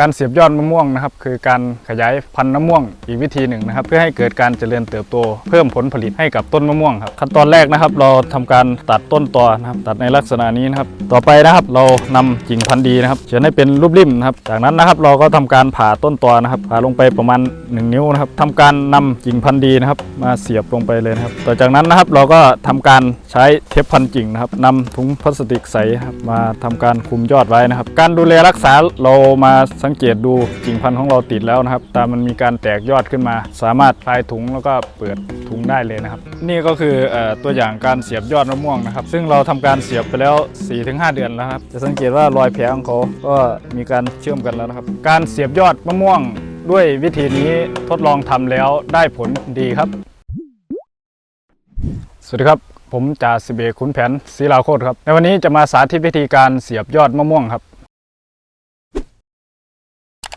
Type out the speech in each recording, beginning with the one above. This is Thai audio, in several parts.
การเสียบยอดมะม่วงนะครับคือการขยายพันธุ์มะม่วงอีกวิธีหนึ่งนะครับ เพื่อให้เกิดการเจริญเติบโต เพิ่มผลผลิตให้กับต้นมะม่วงครับขั้นตอนแรกนะครับ เราทำการตัดต้นตอนะครับ ตัดในลักษณะนี้นะครับ ต่อไปนะครับเรานำกิ่งพันธุ์ดีนะครับเฉือนให้เป็นรูปริ่มนะครับ จากนั้นนะครับเราก็ทำการผ่าต้นตอนะครับผ่าลงไปประมาณ 1 นิ้วนะครับทำการนำกิ่งพันธุ์ดีนะครับ มาเสียบลงไปเลยนะครับ ต่อจากนั้นนะครับเราก็ทำการใช้เทปพันกิ่งนะครับนำถุงพลาสติกใสมาทำการคลุมยอดไว้นะครับ การดูแลรักษาเรามาสังเกตดูกิ่งพันธุ์ของเราติดแล้วนะครับ ตามมันมีการแตกยอดขึ้นมา สามารถคลายถุงแล้วก็เปิดถุงได้เลยนะครับ นี่ก็คืออตัวอย่างการเสียบยอดมะม่วงนะครับ ซึ่งเราทำการเสียบไปแล้ว 4-5 เดือนแล้วครับ จะสังเกตว่ารอยแผลของเขาก็มีการเชื่อมกันแล้วนะครับ การเสียบยอดมะม่วงด้วยวิธีนี้ทดลองทำแล้วได้ผลดีครับ สวัสดีครับ ผมจ่าสิบเอกขุนแผนศรีลาโคตรครับ ในวันนี้จะมาสาธิตวิธีการเสียบยอดมะม่วงครับ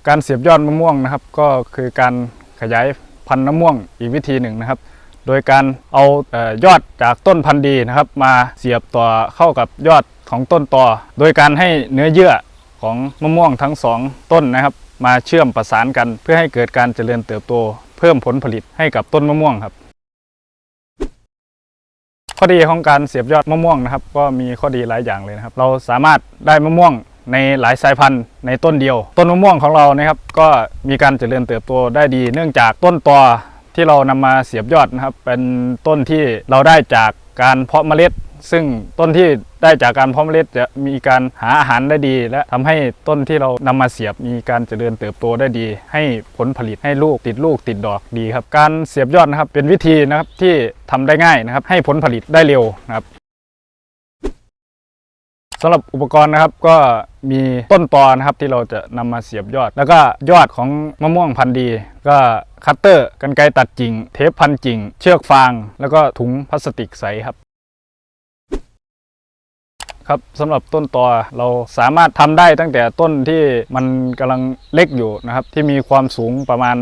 การเสียบยอดมะม่วงนะครับ ก็คือการขยายพันธุ์มะม่วงอีกวิธีหนึ่งนะครับ โดยการเอาเออยอดจากต้นพันธุ์ดีนะครับ มาเสียบต่อเข้ากับยอดของต้นต่อ โดยการให้เนื้อเยื่อของมะม่วงทั้งสองต้นนะครับ มาเชื่อมประสานกันเพื่อให้เกิดการเจริญเติบโต เพิ่มผลผลิตให้กับต้นมะม่วงครับ ข้อดีของการเสียบยอดมะม่วงนะครับ ก็มีข้อดีหลายอย่างเลยนะครับ เราสามารถได้มะม่วง ในหลายสายพันธุ์ในต้นเดียว ต้นมะม่วงของเรานะครับ ก็มีการเจริญเติบโตได้ดี เนื่องจากต้นตอที่เรานำมาเสียบยอดนะครับ เป็นต้นที่เราได้จากการเพาะเมล็ด ซึ่งต้นที่ได้จากการเพาะเมล็ดจะมีการหาอาหารได้ดี และทำให้ต้นที่เรานำมาเสียบมีการเจริญเติบโตได้ดี ให้ผลผลิตให้ลูกติดลูกติดดอกดีครับ การเสียบยอดนะครับเป็นวิธีนะครับที่ทำได้ง่ายนะครับ ให้ผลผลิตได้เร็วนะครับ สำหรับอุปกรณ์นะครับก็มีต้นตอนะครับที่เราจะนำมาเสียบยอด แล้วก็ยอดของมะม่วงพันธุ์ดี ก็คัตเตอร์กันไกรตัดจริง เทปพันจริง เชือกฟาง แล้วก็ถุงพลาสติกใสครับ ครับสำหรับต้นตอเราสามารถทำได้ตั้งแต่ต้นที่มันกำลังเล็กอยู่นะครับที่มีความสูงประมาณ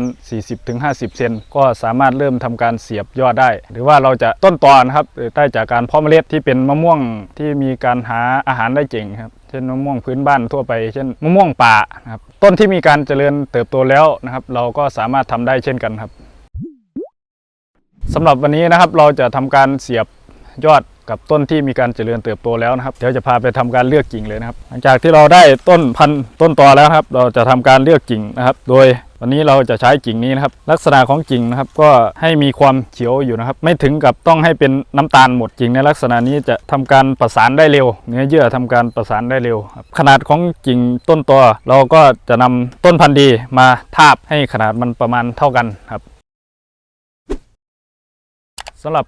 40-50 เซนก็สามารถเริ่มทำการเสียบยอดได้ หรือว่าเราจะต้นตอนะครับได้จากการเพาะเมล็ดที่เป็นมะม่วงที่มีการหาอาหารได้เก่งครับเช่นมะม่วงพื้นบ้านทั่วไป เช่นมะม่วงป่านะครับต้นที่มีการเจริญเติบโตแล้วนะครับ เราก็สามารถทำได้เช่นกันครับสำหรับวันนี้นะครับเราจะทำการเสียบยอด กับต้นที่มีการเจริญเติบโตแล้วนะครับ เดี๋ยวจะพาไปทำการเลือกกิ่งเลยนะครับ หลังจากที่เราได้ต้นพันธุ์ต้นตอแล้วครับ เราจะทำการเลือกกิ่งนะครับ โดยวันนี้เราจะใช้กิ่งนี้นะครับ ลักษณะของกิ่งนะครับก็ให้มีความเขียวอยู่นะครับ ไม่ถึงกับต้องให้เป็นน้ำตาลหมดกิ่งในลักษณะนี้จะทำการประสานได้เร็ว เนื้อเยื่อทำการประสานได้เร็ว ขนาดของกิ่งต้นตอเราก็จะนำต้นพันธุ์ดีมาทาบให้ขนาดมันประมาณเท่ากันครับสำหรับ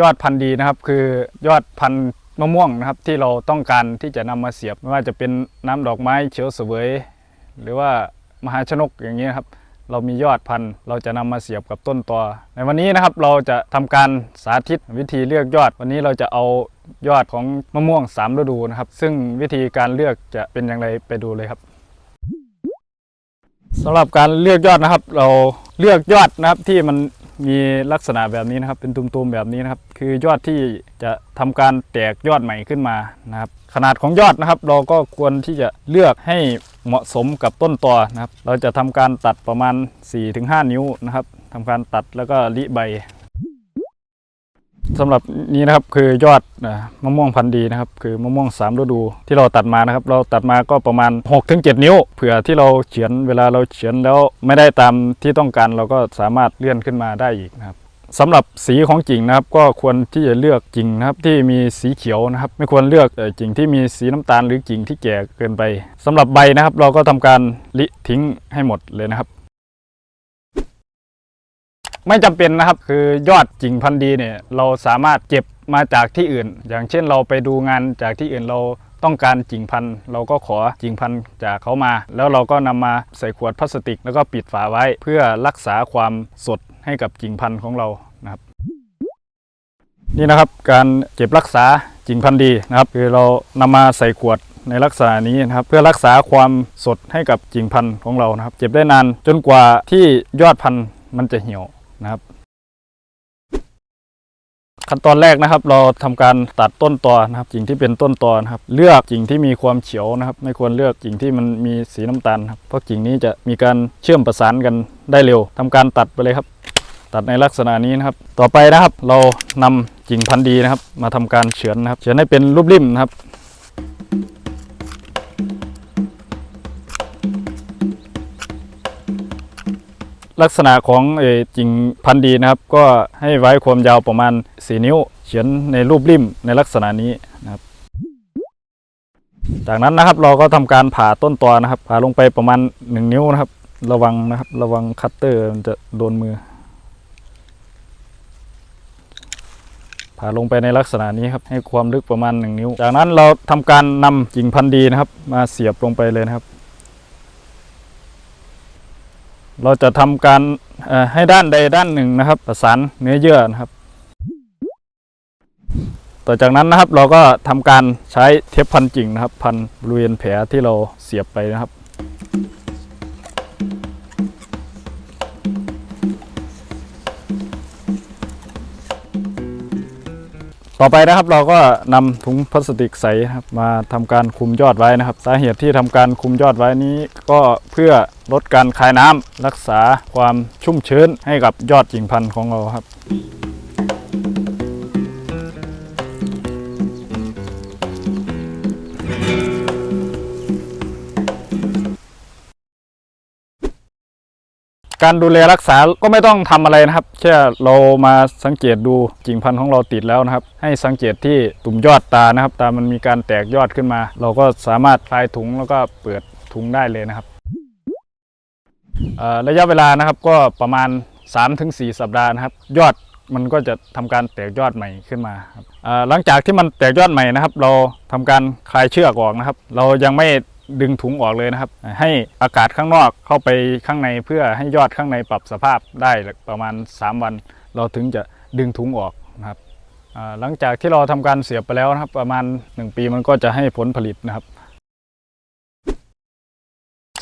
ยอดพันธุ์ดีนะครับ คือยอดพันธุ์มะม่วงนะครับ ที่เราต้องการที่จะนำมาเสียบไม่ว่าจะเป็นน้ำดอกไม้เขียวเสวย หรือว่ามหาชนกอย่างนี้ครับ เรามียอดพันธุ์เราจะนำมาเสียบกับต้นตอในวันนี้นะครับเราจะทำการสาธิตวิธีเลือกยอด วันนี้เราจะเอายอดของมะม่วงสามฤดูนะครับ ซึ่งวิธีการเลือกจะเป็นอย่างไรไปดูเลยครับสำหรับการเลือกยอดนะครับ เราเลือกยอดนะครับที่มัน มีลักษณะแบบนี้นะครับ เป็นตุ่มๆแบบนี้นะครับ คือยอดที่จะทำการแตกยอดใหม่ขึ้นมานะครับ ขนาดของยอดนะครับ เราก็ควรที่จะเลือกให้เหมาะสมกับต้นตอนะครับ เราจะทำการตัดประมาณ 4-5 นิ้วนะครับทำการตัดแล้วก็ริใบ สำหรับนี้นะครับคือยอดมะม่วงพันธุ์ดีนะครับ คือมะม่วงสามฤดูที่เราตัดมานะครับ เราตัดมาก็ประมาณ 6-7 นิ้ว เผื่อที่เราเฉือนเวลาเราเฉือนแล้วไม่ได้ตามที่ต้องการเราก็สามารถเลื่อนขึ้นมาได้อีกนะครับสำหรับสีของกิ่งนะครับก็ควรที่จะเลือกกิ่งนะครับที่มีสีเขียวนะครับ ไม่ควรเลือกกิ่งที่มีสีน้ำตาลหรือกิ่งที่แก่เกินไปสำหรับใบนะครับ เราก็ทำการลิทิ้งให้หมดเลยนะครับ ไม่จำเป็นนะครับ คือยอดกิ่งพันธุ์ดีเนี่ยเราสามารถเก็บมาจากที่อื่น อย่างเช่นเราไปดูงานจากที่อื่นเราต้องการกิ่งพันธุ์เราก็ขอกิ่งพันธุ์จากเขามา แล้วเราก็นำมาใส่ขวดพลาสติก แล้วก็ปิดฝาไว้เพื่อรักษาความสดให้กับกิ่งพันธุ์ของเรานะครับ นี่นะครับการเก็บรักษากิ่งพันธุ์ดีนะครับ คือเรานำมาใส่ขวดในลักษณะนี้นะครับ เพื่อรักษาความสดให้กับกิ่งพันธุ์ของเรานะครับ เก็บได้นานจนกว่าที่ยอดพันธุ์มันจะเหี่ยว นะครับ ขั้นตอนแรกนะครับ เราทำการตัดต้นตอนะครับกิ่งที่เป็นต้นตอนะครับ เลือกกิ่งที่มีความเขียวนะครับ ไม่ควรเลือกกิ่งที่มันมีสีน้ำตาลครับเพราะกิ่งนี้จะมีการเชื่อมประสานกันได้เร็วทำการตัดไปเลยครับ ตัดในลักษณะนี้นะครับ ต่อไปนะครับ เรานำกิ่งพันธุ์ดีนะครับ มาทำการเฉือนนะครับ เฉือนให้เป็นรูปริมนะครับ ลักษณะของเอ่อกิ่งพันธุ์ดีนะครับ ก็ให้ไว้ความยาวประมาณ 4 นิ้วเฉือนในรูปริมในลักษณะนี้นะครับ จากนั้นนะครับเราก็ทำการผ่าต้นตอนะครับ ผ่าลงไปประมาณ 1 นิ้วนะครับ ระวังนะครับ ระวังคัตเตอร์มันจะโดนมือ ผ่าลงไปในลักษณะนี้ครับให้ความลึกประมาณ 1 นิ้ว จากนั้นเราทำการนำกิ่งพันธุ์ดีนะครับ มาเสียบลงไปเลยนะครับ เราจะทำการให้ด้านใดด้านหนึ่งนะครับ ประสานเนื้อเยื่อนะครับ ต่อจากนั้นนะครับเราก็ทำการใช้เทปพันจิงนะครับ พันบริเวณแผลที่เราเสียบไปนะครับ ต่อไปนะครับเราก็นำถุงพลาสติกใสครับมาทำการคุมยอดไว้นะครับ สาเหตุที่ทำการคุมยอดไว้นี้ ก็เพื่อลดการคายน้ำรักษาความชุ่มชื้นให้กับยอดกิ่งพันธุ์ของเราครับ การดูแลรักษาก็ไม่ต้องทำอะไรนะครับ แค่เรามาสังเกตดูกิ่งพันธุ์ของเราติดแล้วนะครับ ให้สังเกตที่ตุ่มยอดตานะครับ ตามันมีการแตกยอดขึ้นมา เราก็สามารถคลายถุงแล้วก็เปิดถุงได้เลยนะครับระยะเวลานะครับก็ประมาณ 3-4 สัปดาห์นะครับ ยอดมันก็จะทำการแตกยอดใหม่ขึ้นมาครับหลังจากที่มันแตกยอดใหม่นะครับ เราทำการคลายเชือกออกนะครับ เรายังไม่ ดึงถุงออกเลยนะครับ ให้อากาศข้างนอกเข้าไปข้างในเพื่อให้ยอดข้างในปรับสภาพได้ประมาณ 3 วัน เราถึงจะดึงถุงออกนะครับหลังจากที่เราทำการเสียบไปแล้วนะครับ ประมาณ 1 ปีมันก็จะให้ผลผลิตนะครับ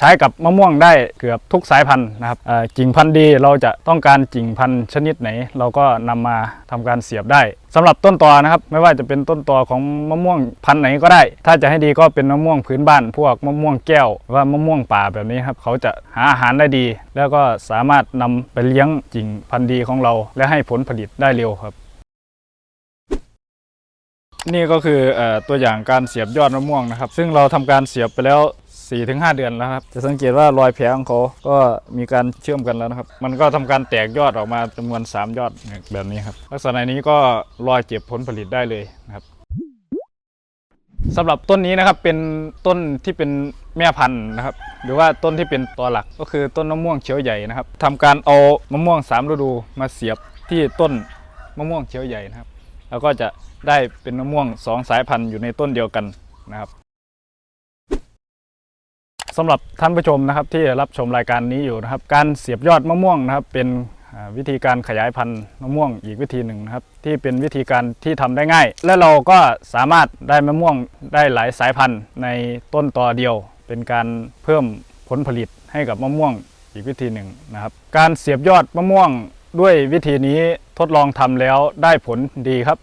ช้กับมะม่วงได้เกือบทุกสายพันธุ์นะครับกิ่งพันธุ์ดีเราจะต้องการกิ่งพันธุ์ชนิดไหน เราก็นำมาทำการเสียบได้สำหรับต้นตอนะครับ ไม่ว่าจะเป็นต้นตอของมะม่วงพันธุ์ไหนก็ได้ ถ้าจะให้ดีก็เป็นมะม่วงพื้นบ้าน พวกมะม่วงแก้วหรือว่ามะม่วงป่าแบบนี้ครับเขาจะหาอาหารได้ดี แล้วก็สามารถนำไปเลี้ยงกิ่งพันธุ์ดีของเรา และให้ผลผลิตได้เร็วครับนี่ก็คือออตัวอย่างการเสียบยอดมะม่วงนะครับ ซึ่งเราทำการเสียบไปแล้ว 4-5เดือนแล้วครับ จะสังเกตว่ารอยแผลของเขาก็มีการเชื่อมกันแล้วนะครับ มันก็ทำการแตกยอดออกมาจำนวน 3 ยอดแบบนี้ครับ ลักษณะนี้ก็รอยเก็บผลผลิตได้เลยนะครับสำหรับต้นนี้นะครับเป็นต้นที่เป็นแม่พันธุ์นะครับ หรือว่าต้นที่เป็นตัวหลักก็คือต้นมะม่วงเขียวใหญ่นะครับทำการเอามะม่วงสามฤดูมาเสียบที่ต้นมะม่วงเขียวใหญ่นะครับ แล้วก็จะได้เป็นมะม่วงสองสายพันธุ์อยู่ในต้นเดียวกันนะครับ สำหรับท่านผู้ชมนะครับที่รับชมรายการนี้อยู่นะครับ การเสียบยอดมะม่วงนะครับ เป็นวิธีการขยายพันธุ์มะม่วงอีกวิธีหนึ่งนะครับ ที่เป็นวิธีการที่ทำได้ง่าย และเราก็สามารถได้มะม่วงได้หลายสายพันธุ์ในต้นตอเดียว เป็นการเพิ่มผลผลิตให้กับมะม่วงอีกวิธีหนึ่งนะครับ การเสียบยอดมะม่วงด้วยวิธีนี้ทดลองทำแล้วได้ผลดีครับ